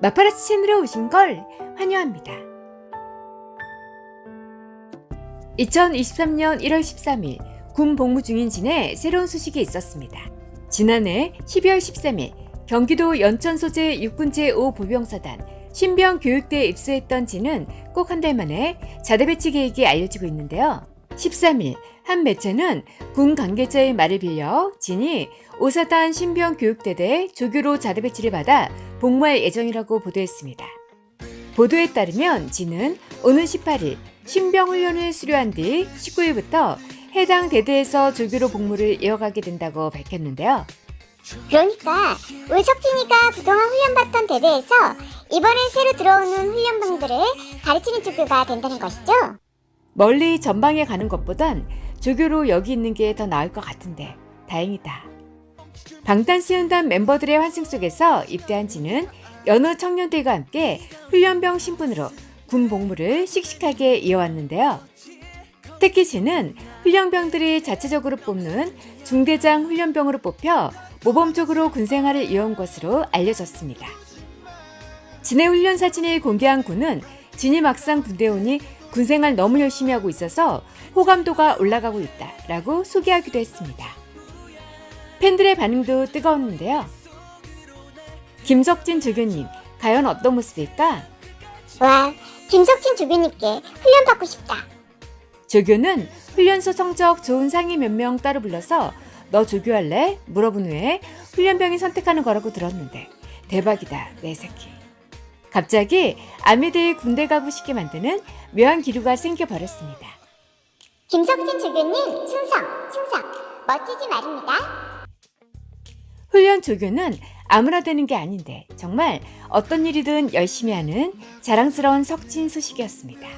마파라치 채널에 오신 걸 환영합니다. 2023년 1월 13일 군 복무 중인 진에 새로운 소식이 있었습니다. 지난해 12월 13일 경기도 연천 소재 육군제 5 보병사단 신병 교육대에 입소했던 진은 꼭 한 달 만에 자대 배치 계획이 알려지고 있는데요. 13일 한 매체는 군 관계자의 말을 빌려 진이 오사단 신병 교육대대 조교로 자대 배치를 받아 복무할 예정이라고 보도했습니다. 보도에 따르면 진은 오는 18일 신병 훈련을 수료한 뒤 19일부터 해당 대대에서 조교로 복무를 이어가게 된다고 밝혔는데요. 그러니까 우리 석진이가 그동안 훈련받던 대대에서 이번에 새로 들어오는 훈련병들을 가르치는 조교가 된다는 것이죠? 멀리 전방에 가는 것보단 조교로 여기 있는 게 더 나을 것 같은데 다행이다. 방탄소년단 멤버들의 환승 속에서 입대한 지는 여느 청년들과 함께 훈련병 신분으로 군 복무를 씩씩하게 이어왔는데요. 특히 지는 훈련병들이 자체적으로 뽑는 중대장 훈련병으로 뽑혀 모범적으로 군 생활을 이어온 것으로 알려졌습니다. 진의 훈련 사진을 공개한 군은 진이 막상 군대 오니 군생활 너무 열심히 하고 있어서 호감도가 올라가고 있다 라고 소개하기도 했습니다. 팬들의 반응도 뜨거웠는데요. 김석진 조교님, 과연 어떤 모습일까? 와, 김석진 조교님께 훈련받고 싶다. 조교는 훈련소 성적 좋은 상위 몇 명 따로 불러서 너 조교할래? 물어본 후에 훈련병이 선택하는 거라고 들었는데 대박이다 내 새끼. 갑자기 아미들 군대 가고 싶게 만드는 묘한 기류가 생겨버렸습니다. 김석진 조교님 충성, 충성. 멋지지 말입니다. 훈련 조교는 아무나 되는 게 아닌데 정말 어떤 일이든 열심히 하는 자랑스러운 석진 소식이었습니다.